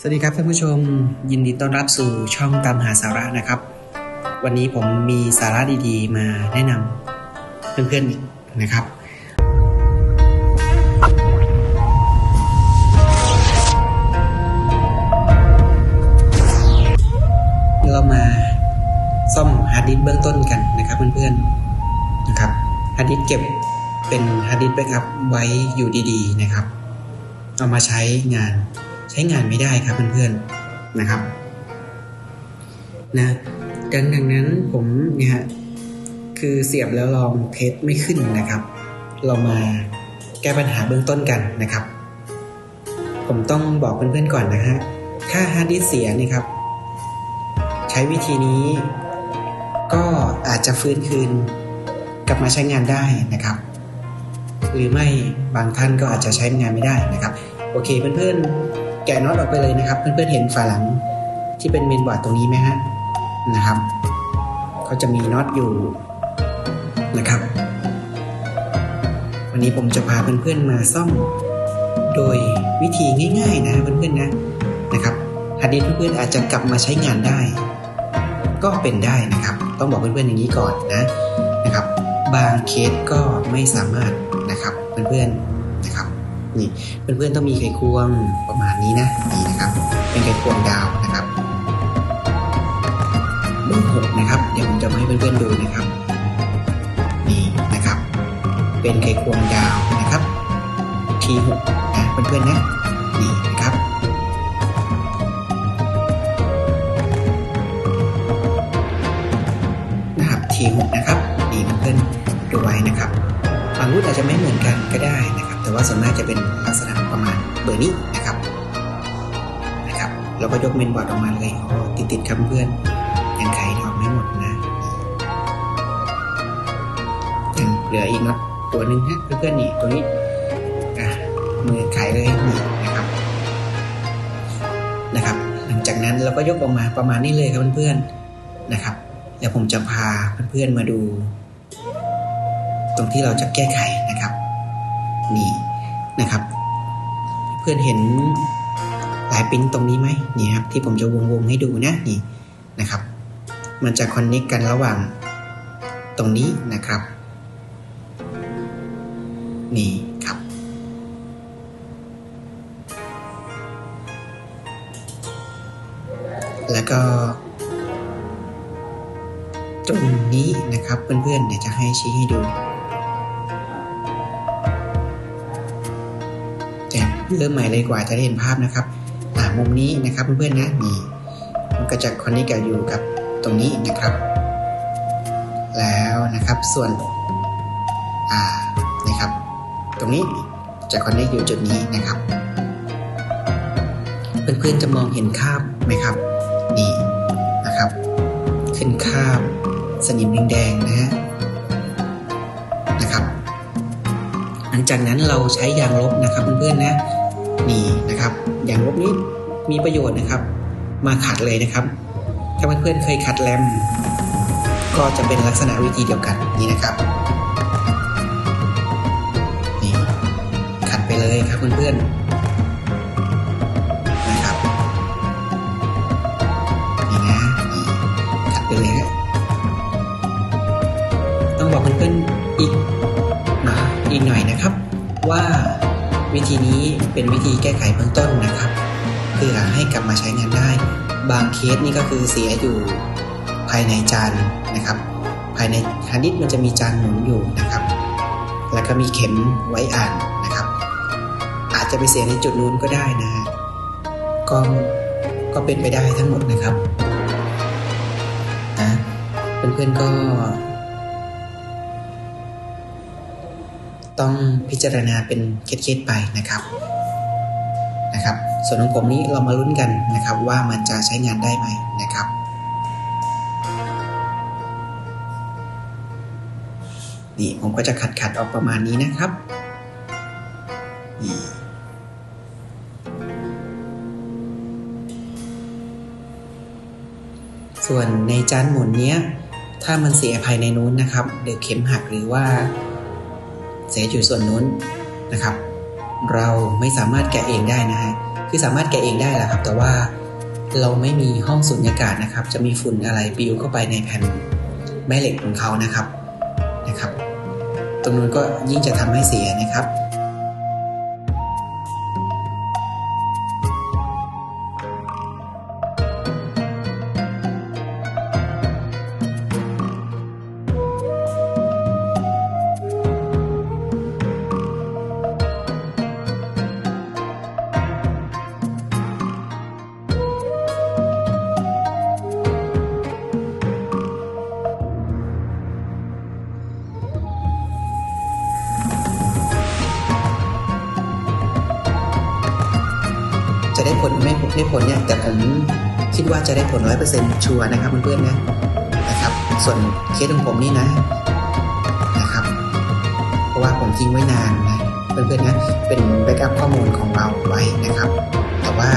สวัสดีครับท่านผู้ชม ยินดีต้อนรับสู่ช่องตามหาสาระนะครับ วันนี้ผมมีสาระดีๆ มาแนะนำเพื่อนๆอีกนะครับ เรามาซ่อมฮาร์ดดิสก์เบื้องต้นกันนะครับเพื่อนๆนะครับฮาร์ดดิสก์เก็บเป็นฮาร์ดดิสก์แบ็กอัพไว้อยู่ดีๆนะครับ เอามาใช้งาน ใช้งานไม่ได้ครับเพื่อนๆนะครับนะดังดังนั้นผมเนี่ยฮะคือเสียบแล้วลองเทสไม่ขึ้นนะครับ เรามาแก้ปัญหาเบื้องต้นกันนะครับ ผมต้องบอกเพื่อนๆก่อนนะฮะถ้าฮาร์ดดิสเสียนี่ครับ ใช้วิธีนี้ก็อาจจะฟื้นคืนกลับมาใช้งานได้นะครับ หรือไม่บางท่านก็อาจจะใช้งานไม่ได้นะครับ โอเคเพื่อนๆ แกะน็อตออกไปเลยนะครับ เพื่อนๆเห็นฝาหลังที่เป็นเมนบอร์ดตรงนี้ไหมฮะนะครับเขาจะมีน็อตอยู่นะครับ วันนี้ผมจะพาเพื่อนๆมาซ่อม โดยวิธีง่าย ๆ นะเพื่อนๆนะนะครับฮาร์ดดิสก์เพื่อนๆอาจจะกลับมาใช้งานได้ ก็เป็นได้นะครับ ต้องบอกเพื่อนๆอย่างนี้ก่อนนะนะครับ บางเคสก็ไม่สามารถนะครับเพื่อนๆ นี่เพื่อนๆต้องมีไขควงประมาณนี้นะนี่นะครับ เป็นไขควงดาวนะครับเบอร์หกนะครับเดี๋ยวผมจะมาให้เพื่อนๆดูนะครับนี่นะครับ เป็นไขควงดาวนะครับ T6 นะเพื่อนๆนะนี่นะครับนะครับ T6 นะครับนี่เพื่อนๆดูไว้นะครับบางรุ่นอาจจะไม่เหมือนกันก็ได้นะครับ แต่ว่าส่วนมากจะเป็นลักษณะประมาณเบอร์นี้นะครับนะครับแล้วก็ยกเมนบอร์ดออกมาเลยติดติดๆครับเพื่อนยังไขออกไม่หมดนะยังเหลืออีกน็อตตัวหนึ่งฮะเพื่อนๆนี่ตัวนี้อะมือไขเลยนี่นะครับนะครับ หลังจากนั้นเราก็ยกออกมาประมาณนี้เลยครับเพื่อนๆนะครับเดี๋ยวผมจะพาเพื่อนๆมาดู ตรงที่เราจะแก้ไขนะครับ นี่นะครับ เพื่อนเห็นลายปริ้นตรงนี้ไหมนี่ครับที่ผมจะวงๆให้ดูนะนี่นะครับ มันจะคอนเนคกันระหว่างตรงนี้นะครับ นี่ครับ แล้วก็ ตรงนี้นะครับเพื่อนๆเดี๋ยวจะให้ชี้ให้ดู เริ่มใหม่เลยกว่าจะได้เห็นภาพนะครับอ่ามุมนี้นะครับเพื่อนๆนะนี่มันก็จะคอนเนคกับอยู่กับตรงนี้นะครับ แล้วนะครับส่วนอ่านะครับ ตรงนี้จะคอนเนคอยู่จุดนี้นะครับ เพื่อนๆจะมองเห็นคาบไหมครับนี่นะครับ ขึ้นคาบสนิมแดงๆนะฮะนะครับ หลังจากนั้นเราใช้ยางลบนะครับเพื่อนๆนะ นี่นะครับ อย่างลบนี้มีประโยชน์นะครับ มาขัดเลยนะครับ ถ้าเพื่อนๆเคยขัดแรมก็จะเป็นลักษณะวิธีเดียวกันนี่นะครับนี่ขัดไปเลยครับเพื่อนๆนะครับนี่นะนี่ขัดไปเลยฮะต้องบอกเพื่อนๆอีกนะอีกหน่อยนะครับ ว่าวิธีนี้ เป็นวิธีแก้ไขเบื้องต้นนะครับเพื่อให้กลับมาใช้งานได้ บางเคสนี่ก็คือเสียอยู่ภายในจานนะครับ ภายในฮาร์ดดิสมันจะมีจานหมุนอยู่นะครับ แล้วก็มีเข็มไว้อ่านนะครับ อาจจะไปเสียในจุดนู้นก็ได้นะฮะก็ก็เป็นไปได้ทั้งหมดนะครับนะเพื่อนๆก็ ต้องพิจารณาเป็นเคสๆไปนะครับ นะครับ ส่วนของผมนี้เรามาลุ้นกันนะครับว่ามันจะใช้งานได้ไหมนะครับนี่ผมก็จะขัดขัดๆออกประมาณนี้นะครับนี่ส่วนในจานหมุนเนี้ย ถ้ามันเสียภายในนู้นนะครับหรือเข็มหักหรือว่า เสียอยู่ส่วนนู้นนะครับ เราไม่สามารถแกะเองได้นะฮะคือสามารถแกะเองได้แหละครับ แต่ว่าเราไม่มีห้องสุญญากาศนะครับ จะมีฝุ่นอะไรปิวเข้าไปในแผ่นแม่เหล็กของเขานะครับนะครับ ตรงนู้นก็ยิ่งจะทำให้เสียนะครับ ได้ผลเนี่ยแต่ผมคิดว่าจะได้ผลร้อยเปอร์เซ็นต์ชัวร์นะครับเพื่อนๆนะนะครับ ส่วนเคสของผมนี่นะนะครับ เพราะว่าผมทิ้งไว้นานนะเพื่อนๆนะเป็นแบ็กอัพข้อมูลของเราไว้นะครับ แต่ว่า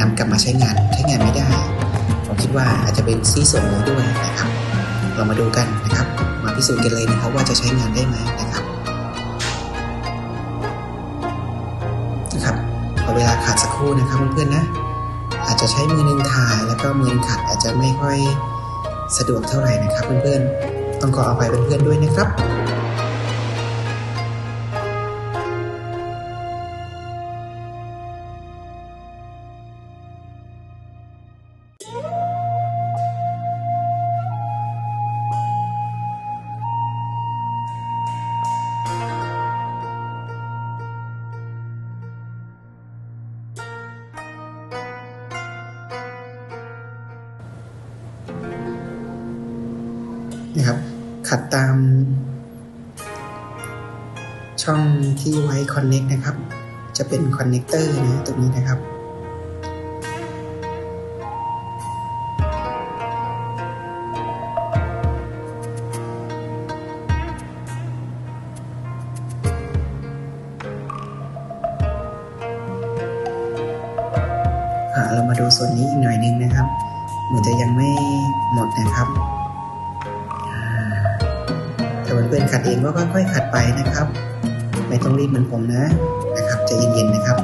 นำกลับมาใช้งานใช้งานไม่ได้ ผมคิดว่าอาจจะเป็นซีส่วนนี้ด้วยนะครับ เรามาดูกันนะครับ มาพิสูจน์กันเลยนะครับว่าจะใช้งานได้ไหมนะครับนะครับขอเวลาขาดสักครู่นะครับเพื่อนๆนะ จจะใช้มือหนึงถ่ายแล้วก็มือหนึงขัดอาจจะไม่ค่อยสะดวกเท่าไหร่นะครับ เพื่อนๆ ต้องขออภัยเพื่อนๆด้วยนะครับ นะครับ ขัดตาม ช่องที่ไว้ Connect นะครับ จะเป็นคอนเน c เตอร์นะตรงนี้นะครับเรามาดูส่วนนี้อีกหน่อยนึงนะครับ เหมือนจะยังไม่หมดนะครับ เพื่อนขัดเองก็ค่อยๆขัดไปนะครับ ไม่ต้องรีบเหมือนผมนะนะครับใจะเย็นๆนะครับ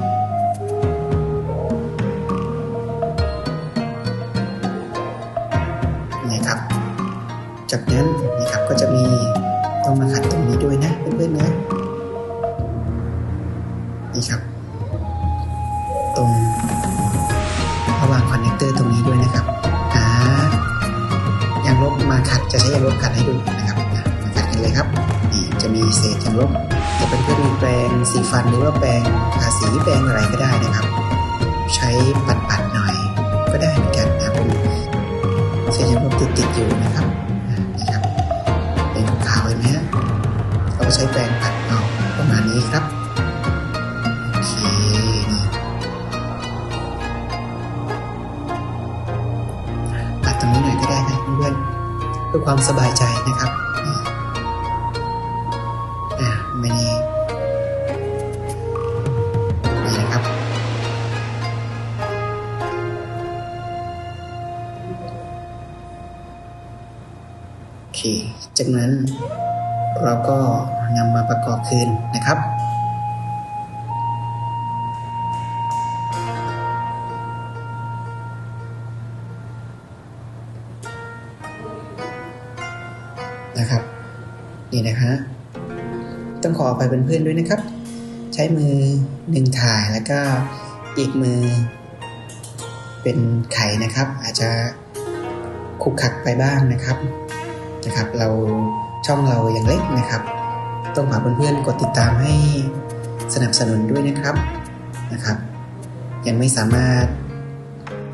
นี่ครับ จากนั้นนี่ครับก็จะมีต้องมาขัดตรงนี้ด้วยนะเพื่อนๆนะนี่ครับ ตรงระหว่างคอนเนคเตอร์ตรงนี้ด้วยนะครับหายางลบมาขัดจะใช้ยางลบขัดให้ดูนะครับ เลยครับนี่จะมีเศษยางลบจะเป็นเพื่อนมีแปรงสีฟันหรือว่าแปรงทาสีแปรงอะไรก็ได้นะครับ ใช้ปัดๆหน่อยก็ได้เหมือนกันนะครับเศษยางลบติดๆอยู่นะครับอะนี่ครับเป็นขาวเห็นไหมฮะเราก็ใช้แปรงปัดเอาประมาณนี้ครับโอเคนี่ปัดตรงนี้หน่อยก็ได้นะเพื่อนเพื่อความสบายใจนะครับ เค จากนั้นเราก็นำมาประกอบคืนนะครับนะครับ นี่นะฮะต้องขอไปเป็นเพื่อนๆด้วยนะครับ ใช้มือหนึ่งถ่ายแล้วก็อีกมือ เป็นไขนะครับ อาจจะคุกขักไปบ้างนะครับ นะครับเราช่องเรายังเล็กนะครับ ต้องฝากเพื่อนๆกดติดตามให้สนับสนุนด้วยนะครับนะครับ ยังไม่สามารถ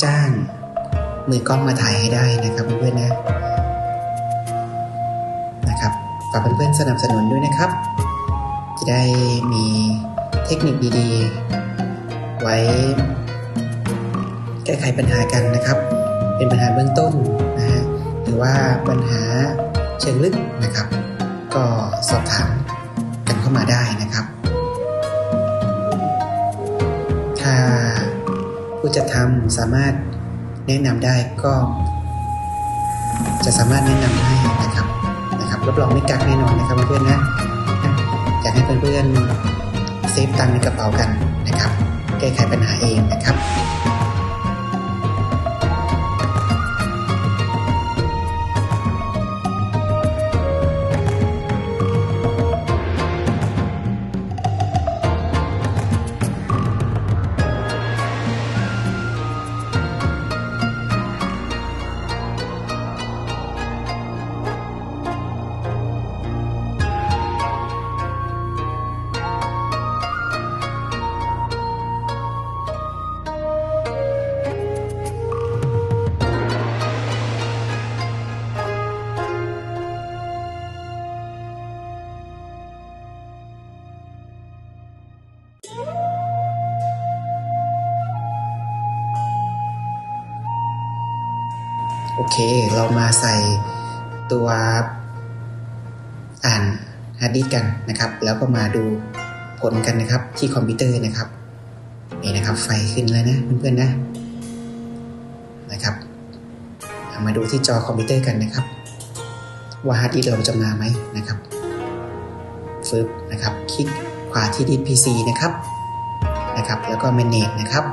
จ้างมือกล้องมาถ่ายให้ได้นะครับเพื่อนๆนะนะครับฝากเพื่อนๆสนับสนุนด้วยนะครับ จะได้มีเทคนิคดีๆ ไว้แก้ไขปัญหากันนะครับ เป็นปัญหาเบื้องต้นนะฮะหรือว่าปัญหา เชิงลึกนะครับ ก็สอบถามกันเข้ามาได้นะครับ ถ้าผู้จัดทำสามารถแนะนำได้ก็ จะสามารถแนะนำให้นะครับนะครับรับรองไม่กักแน่นอนนะครับเพื่อนๆนะอยากให้เพื่อนๆเซฟตังค์ในกระเป๋ากันนะครับ แก้ไขปัญหาเองนะครับ โอเค เรามาใส่ตัวอ่านฮาร์ดดิสก์กันนะครับ แล้วก็มาดูผลกันนะครับที่คอมพิวเตอร์นะครับนี่นะครับ ไฟขึ้นแล้วนะเพื่อนๆนะนะครับามาดูที่จอคอมพิวเตอร์กันนะครับ ว่าฮาร์ดดิสก์เราจะมาไหมนะครับฟึบนะครับคลิกขวาที่ดิส PC นะครับนะครับ แล้วก็ manage นะครับ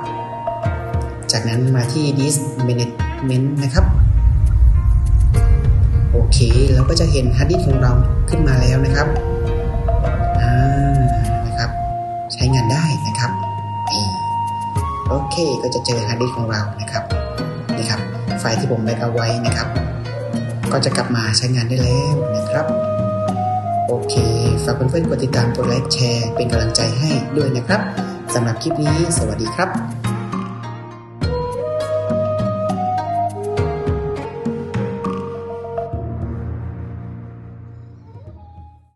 จากนั้นมาที่ disk management นะครับ เคเราก็จะเห็นฮาร์ดดิสของเราขึ้นมาแล้วนะครับอ่านะครับ ใช้งานได้นะครับนี่โอเคก็จะเจอฮาร์ดดิสของเรานะครับนี่ครับ ไฟล์ที่ผมแบกเอาไว้นะครับ ก็จะกลับมาใช้งานได้แล้วนะครับโอเค ฝากเพื่อนๆกดติดตามกดไลค์แชร์เป็นกำลังใจให้ด้วยนะครับสำหรับคลิปนี้ สวัสดีครับ